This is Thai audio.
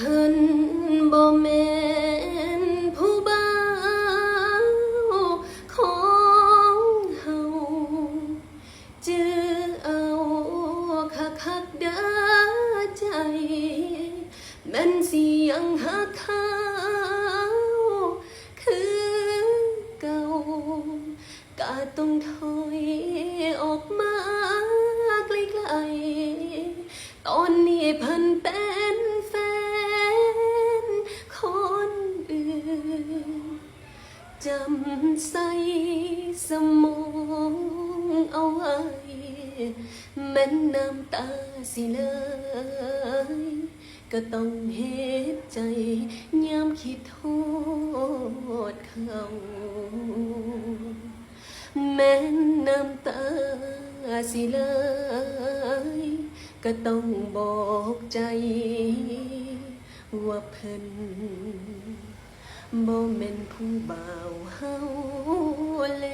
เพิ่นบ่แม่นผู้บ่าวของเฮาจือเอาคักๆเด้อใจ แม่นสิยังหักเขาคือเก่ากะต้องถอยออกมา จำใส่สมองเอาไว้แม้นน้ำตาสิเลยก็ต้องเฮ็ดใจยามคิดโทษเขาแม้นน้ำตาสิเลยก็ต้องบอกใจว่าเพิ่น บ่แม่นผู้บ่าวเฮาแล